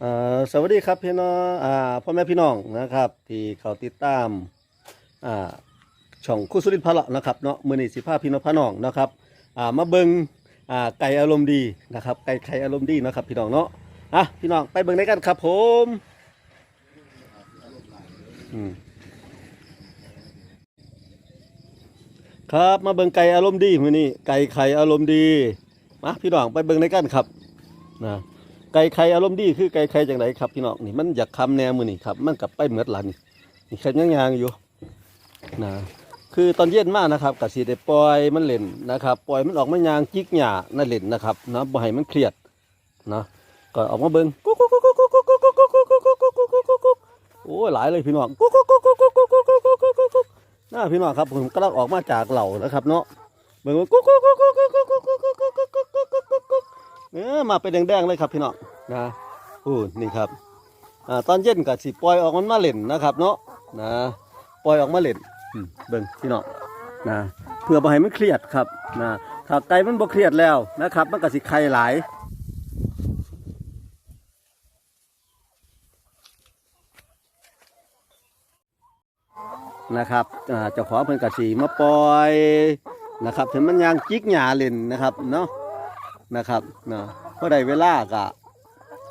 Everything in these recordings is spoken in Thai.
สวัสดีครับพี่น้องอพ่อแม่พี่น้องนะครับ ที่เขาติดตามาช่องคู่สุรินทร์พะเลาะนะครับเนาะมือนี้สิพาพี่น้องพะน้องนะครับามาเบิงไก่อารมณ์ดีนะครับไก่ไข่อารมณ์ดีนะครับ พี่น้องเนาะอะพี่น้องไปเบิงได้กันครับ ผมอืมครับมาเบิงไก่อารมณ์ดีมือนี้ไก่ไข่อารมณ์ดีมาพี่น้องไปเบิงได้กันครับนะ ไก่ไข่อารมณ์ดีคือไก่ไข่จังไดครับพี่น้องนี่มันอยากคำแนวมือนี่ครับ มันกลับไปเหมือนหลันนี่แค่ยังยางๆอยู่นะคือตอนเย็นมากนะครับกับสิได้ปล่อยมันเล่นนะครับ ปล่อยมันออกมายางจิกหญ้านั่นเล่นนะครับนะบ่ให้มันเครียดนะก็ออกมาเบิ่งกุ๊กกุ๊กกุ๊กกุ๊กกุ๊กกุ๊กกุ๊กกุ๊กกุ๊กกุ๊กกุ๊กกุ๊กกุ๊กกุ๊กกุ๊กกุ๊กโอ้ยหลายเลยพี่น้องกุ๊กกุ๊กกุ๊กกุ๊กกุ๊กกุ๊กกุ๊กกุ๊กกุ๊กกุ๊กกุ๊กกุ๊กน่าพี่น้องครับผมกำลังออกมาจากเหล่านะครับเนาะเบิ่งว่ากุ๊กกุ๊กกุ๊กกุ๊กกุ๊กกุ๊กกุ๊กกุ๊กกุ๊กกุ๊กกุ๊กกุ๊กกุ๊กกุ๊กกุ๊ก เออมาเป็นแดงๆเลยครับพี่น้องนะอู้นี่ครับอ่าตอนเย็นก็สิปล่อยออกมันมาเล่นนะครับ เนาะนะปล่อยออกมาเล่นอืมเบิ่งพี่น้องนะเพื่อบ่ให้มันเครียดครับนะถ้าไก่มันบ่เครียดแล้วนะครับ มันก็สิไข่หลายนะครับอ่าเจ้าของเพิ่นก็สิมาปล่อยนะครับถึงมันยางจิกหญ้าเล่นนะครับเนาะ นะครับเนาะพอได้เวลาก็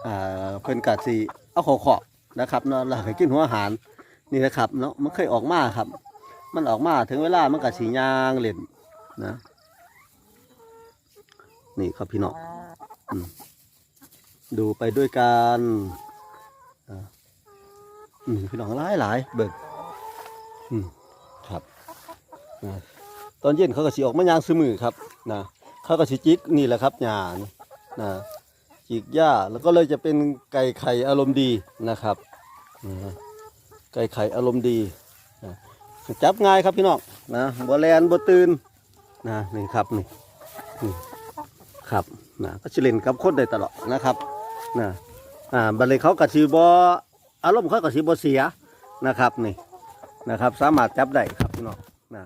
อ่าเพิ่นกะสิเอาขอขอบนะครับเนาะแล้วให้กินหัวอาหารนี่นะครับเนาะมันเคยออกมาครับ มันออกมาถึงเวลามันกะสียางเล่นนะนี่ครับพี่น้องดูไปด้วยกันอ่าพี่น้องหลายหลายเบิกอืมครับนะตอนเย็นเขาก็สีออกมายางซื้อมือครับนะ เขาก็สีจิกนี่แหละครับหญ้านี่นะจีกหญ้าแล้วก็เลยจะเป็นไก่ไข่อารมณ์ดีนะครับไก่ไข่อารมณ์ดีจับง่ายครับพี่น้องนะบัแลนบัตื่นนะนี่ครับนี่นี่ครับนะก็จะเล่นกับคนได้ตลอดนะครับนะอ่าบัดเลยเขากระชีบออารมณ์เขากระชีบอเสียนะครับนี่นะครับ สามารถจับได้ครับพี่น้องนะ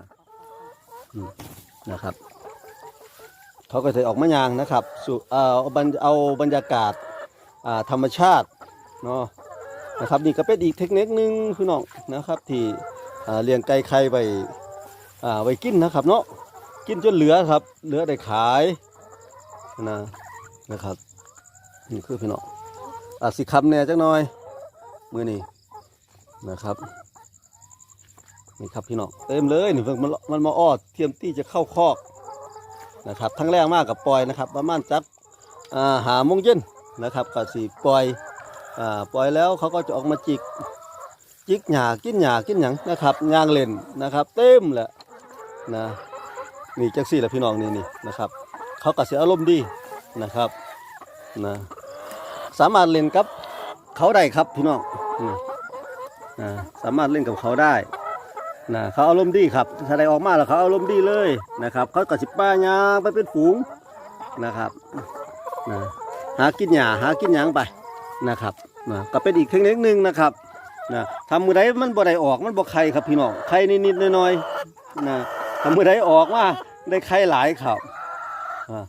นะครับ เขาก็จะออกมายางนะครับสู่เออเอาบรรเอาบรรยากาศาธรรมชาติเนาะนะครับนี่ก็เป็นอีกเทคนิคนึงพี่น้องนะครับที่เลี้ยงไก่ไข่ไว้ไว้กินนะครับเนาะกินจนเหลือครับเหลือได้ขายนะนะครับนี่คือพี่น้องอาสิคำแน่จักหน่อยมือนี้นะครับนี่ครับพี่น้องเต็มเลยนี่มันมันมาอ้อเทียมที่จะเข้าคอก นะครับทั้งแรกมากกับปล่อยนะครับ ประมาณจักหาโมงเย็นนะครับก็สีปล่อยอปล่อยแล้วเขาก็จะออกมาจิกจิกหยากินหยากินหยังนะครับยางเล่นนะครับ เต็มแหละนะนี่จังสี่แหละพี่น้องนี่นี่นะครับ เขาก็เสียอารมณ์ดีนะครับนะสามารถเล่นกับเขาได้ครับพี่น้องนะสามารถเล่นกับเขาได้ นะเขาอารมณ์ดีครับถ้าได้ออกมาแล้วเขาอารมณ์ดีเลยนะครับ เขาก็สิป้ายางไปเป็นฝูงนะครับนะหากินหญ้าหากินหยังไปนะครับนะก็เป็นอีกเทคนิคหนึ่งนะครับนะทำมือใดมันบ่ได้ออกมันบ่ไข่ครับพี่น้องไข่นิดๆหน่อยๆนะทำมือใดออกมาได้ไข่หลายครับอ่า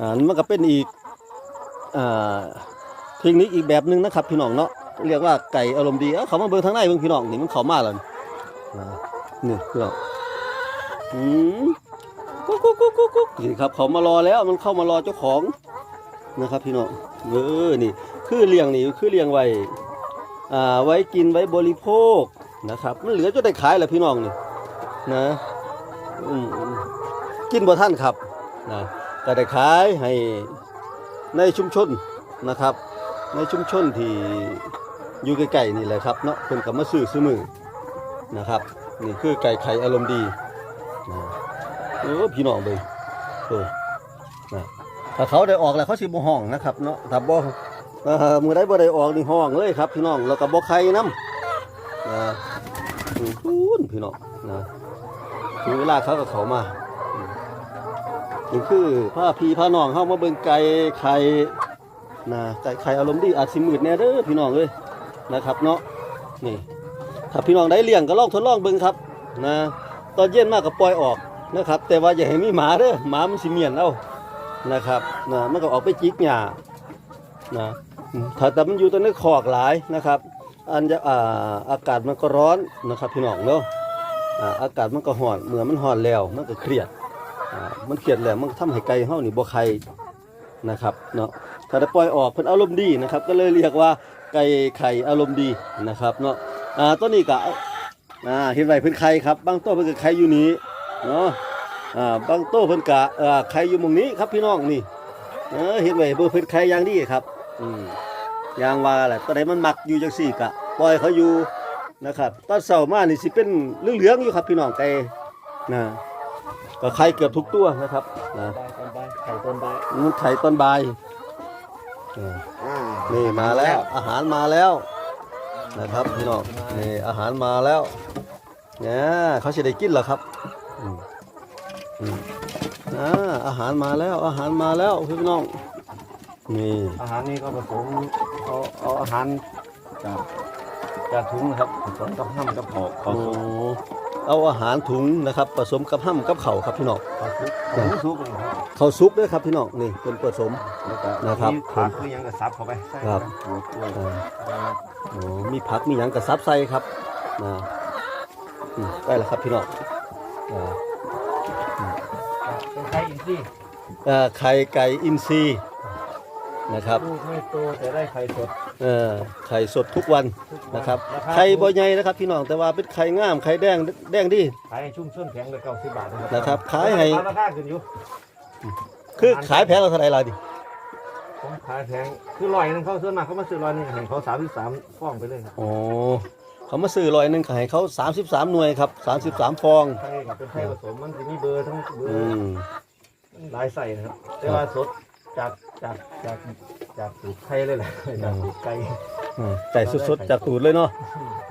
อ่ามันก็เป็นอีกอ่าเทคนิคอีกแบบหนึ่งนะครับพี่น้องเนาะ เรียกว่าไก่อารมณ์ดีเอ้าเขามาเบิ่งทางในเบิ่งพี่น้องนี่มันเขามาแล้วนี่นี่พี่น้องอืมกุ๊กกุ๊กกุ๊กกุ๊กกุ๊กนี่ครับเขามารอแล้วมันเข้ามารอเจ้าของนะครับพี่น้องเออนี่ คือเลี้ยงนี่คือเลี้ยงไว้อ่าไว้กินไว้บริโภคนะครับมันเหลือจะได้ขายแหละพี่น้องนี่นะกินบ่ท่านครับนะก็ได้ขายให้ในชุมชนนะครับ ในชุมชนที่ อยู่ใกล้ๆนี่แหละครับเนาะเพิ่นก็มาซื้อซื้อมือนะครับนี่คือไก่ไข่อารมณ์ดีเออพี่น้องเบิ่งเออนะถ้าเขาได้ออกแล้วเขาสิบ่ห้องนะครับเนาะถ้าบ่เออมือได้บ่ได้ออกนี่ห้องเลยครับ พี่น้องแล้วก็บ่ไข่นํนะอืมพูนพี่น้องนะถึงเวลาเขาก็เขามานี่คือพาพี่พาน้องเฮามาเบิ่งไก่ไข่นะไก่ไข่อารมณ์ดีอาจสิมืดแน่เด้อพี่น้องเลย นะครับเนาะนี่ถ้าพี่น้องได้เลี้ยงก็ลองทดลองเบิ่งครับนะตอนเย็นมากก็ปล่อยออกนะครับ แต่ว่าอย่าให้มีหมาเด้อหมามันสิเมียนเอานะครับนะมันก็ออกไปจิกหญ้านะถ้าแต่มันอยู่ตในนี้คอกหลายนะครับ อันจะอ่าอากาศมันก็ร้อนนะครับ พี่น้องเนาะอากาศมันก็ร้อนเมื่อมันร้อนแล้วมันก็เครียดอ่ามันเครียดแล้วมันก็ทำให้ไก่เฮานี่บ่ไข่นะครับเนาะถ้าได้ปล่อยออกเพิ่นอารมณ์ดีนะครับ ก็เลยเรียกว่า ไก่ไข่อารมณ์ดีนะครับเนาะอ่าตัวนี้ก็อ่าเห็นไว้เพิ่นไข่ครับบางตัวเพิ่นก็ไข่อยู่นี้เนาะอ่าบางตัวเพิ่นก็เอ่อไข่อยู่หม่องนี้ครับพี่น้องนี่เออเห็นไว้เพิ่นเพิ่นไข่อย่างดีครับอืมอย่างว่าแหละตอนไหนมันมักอยู่จังสี่กะปล่อยเขาอยู่นะครับตอนเสาร์มานี่สิเป็นเหลืองๆอยู่ครับพี่น้องไก่นะก็ไข่เกือบทุกตัวนะครับนะต้นใบไข่ต้นใบมันไข่ตอนบ่ายอ่าอ่า นี่มาแล้วอาหารมาแล้วนะครับพี่น้องนี่อาหารมาแล้วเนี่ยเขาจะได้กินเหรอครับอืมอืมอ่าอาหารมาแล้วอาหารมาแล้วพี่น้องนี่อาหารนี่ก็ผสมเอาเอาอาหารจากจากถุงนะครับผสมกับห้ำกับเผาเขาโอ้สุก เอาอาหารถุงนะครับผสมกับห้ำกับเข่าวครับพี่น้องเขาสุกเขาสุกเลยครับข้าวซุปด้วยครับพี่น้องนี่เป็นผสมแล้วก็นะครับมีผักคือหยังกับซับเข้าไปใส่ครับหัวกล้วยอ่าอ่าโอ้มีผักมีหยังกระซับใส่ครับนะอืมได้แล้วครับพี่น้องอ่าเป็นไข่อินทรีย์อ่าไข่ไก่อินทรีย์นะครับ ลูกไม่โตแต่ได้ไข่สด เออไข่สดทุกวันทุกวันะครับาาไข่บ่ใหญ่นะครับพี่น้องแต่ว่าเป็นไข่งามไข่แดงแดงดี ขายให้ชุ่มชื่นแข็งเลยเก้าสิบบาทนะครับขายให้ ราคาขึ้นอยู่คือขายแพงเราเท่าไหร่ล่ะดิผมขายแพงคือร้อยหนึงเขาซื้อมาเขามาซื้อร้อยหนึงให้เขาสามสิบสามฟองไปเลยครับโอ้เขามาซื้อร้อยหนึงขายเขา 33 หน่วยครับ 33 ฟอง ไข่กับเป็นไข่ผสมมันจะมีเบอร์ทั้งเบออืร์ม หลายใส่นะครับแต่ว่าสดจากจากจาก จากสูตรไข่เลยแหละจากสูตรไก่อืมไก่สดๆจากตูดเลยเนาะ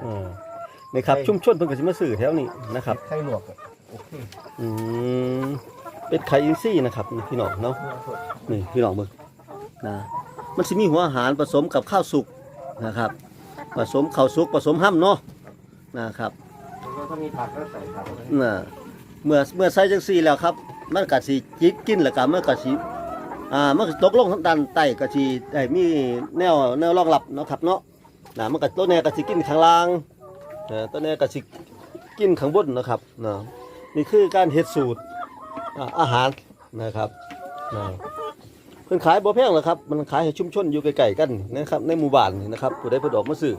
อืมนี่ครับชุมชนเพิ่นก็สิมาซื้อแถวนี้นะครับ ไข่ลวกอะโอเคอืมเป็นไข่อินทรีย์นะครับนี่พี่น้องเนาะเนื้อสดนี่พี่น้องเบิ่งนะมันสิมีหัวอาหารผสมกับข้าวสุกนะครับ ผสมข้าวสุกผสมห้ำเนาะนะครับ แล้วก็มีผักก็ใส่ผักเข้าไปน่ะเมื่อเมื่อใส่จังซี่แล้วครับ มันก็สิจิกกินแล้วก็มันก็สิ อ่ามันก็ตกลงทางด้านใต้ก็สิได้มีแนวแนวรองรับเนาะครับเนาะนะมันก็ตัวแน่ก็สิกินข้างล่างเออตัวแน่ก็สิกินข้างบนนะครับนะนี่คือการเฮ็ดสูตรอ่าอาหารนะครับนะเพิ่นขายบ่แพงหรอกครับ มันขายให้ชุมชนอยู่ใกล้ๆกันนะครับ ในหมู่บ้านนี่นะครับผู้ใดเพิ่นออกมาซื้อ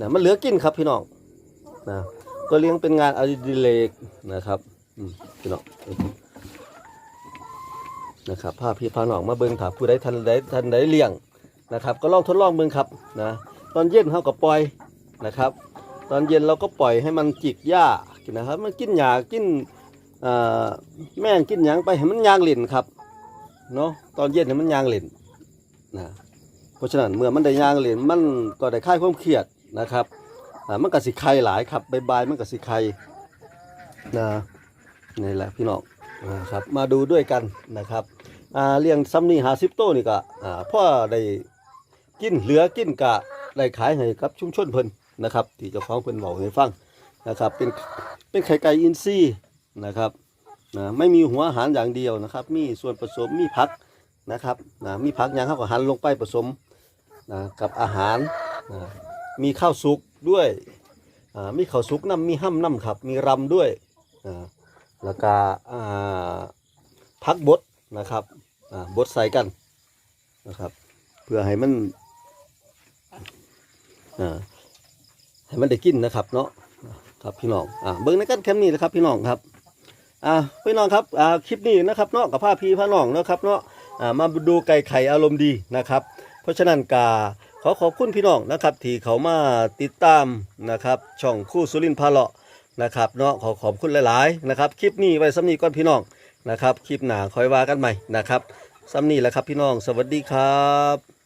นะมันเหลือกินครับพี่น้องนะก็เลี้ยงเป็นงานอดิเรกนะครับอืมพี่น้อง นะครับพาพี่พาน้องมาเบิ่งถ้าผู้ใดทันใดทันใดเลี้ยงนะครับ ก็ลองทดลองเบิ่งครับนะตอนเย็นเขาก็ปล่อยนะครับ ตอนเย็นเราก็ปล่อยให้มันจิกหญ้ากินนะครับ มันกินหญ้ากินแม่งกินหยังไปให้มันยางเล่นครับเนาะตอนเย็นให้มันยางเล่นนะเพราะฉะนั้นเมื่อมันได้ยางเล่นมันก็ได้คลายความเครียดนะครับมันก็สิไข่หลายครับใบายมันก็สิไข่นะนี่แหละพี่น้องนะครับมาดูด้วยกันนะครับ อ่าเลี้ยงซัมนี่หาซิปโตนี่ก็อ่าพ่อได้กินเหลือกินกะได้ขายให้กับชุมชนเพิ่นนะครับ ที่เจ้าของเพิ่นบอกให้ฟังนะครับ เป็นเป็นไข่ไก่อินทรีย์นะครับนะไม่มีหัวอาหารอย่างเดียวนะครับ มีส่วนผสมมีผักนะครับนะมีผักอย่างเขาก็หั่นลงไปผสมนะกับอาหารนะมีข้าวสุกด้วยมีข้าวสุกน้ำมีห้ำน้ำครับ มีรำด้วยแล้วก็อ่าพักบด นะครับอ่าบดใส่กันนะครับ เพื่อให้มันอ่าให้มันได้กินนะครับ เนาะครับพี่น้องอ่าเบิ้งในกันแคมนี้นะครับ พี่น้องครับอ่าพี่น้องครับอ่าคลิปนี้นะครับเนาะกับผ้าพีผ้าน้องนะครับเนาะอ่ามาดูไก่ไข่อารมณ์ดีนะครับ เพราะฉะนั้นกาขอขอบคุณพี่น้องนะครับ ที่เขามาติดตามนะครับ ช่องคู่สุรินทร์พาเลาะนะครับเนาะขอขอบคุณหลาย ๆ นะครับ คลิปนี้ไว้สำนีก่อนพี่น้อง นะครับ คลิปหนาคอยว่ากันใหม่นะครับซ้ำนี่แหละครับพี่น้อง สวัสดีครับ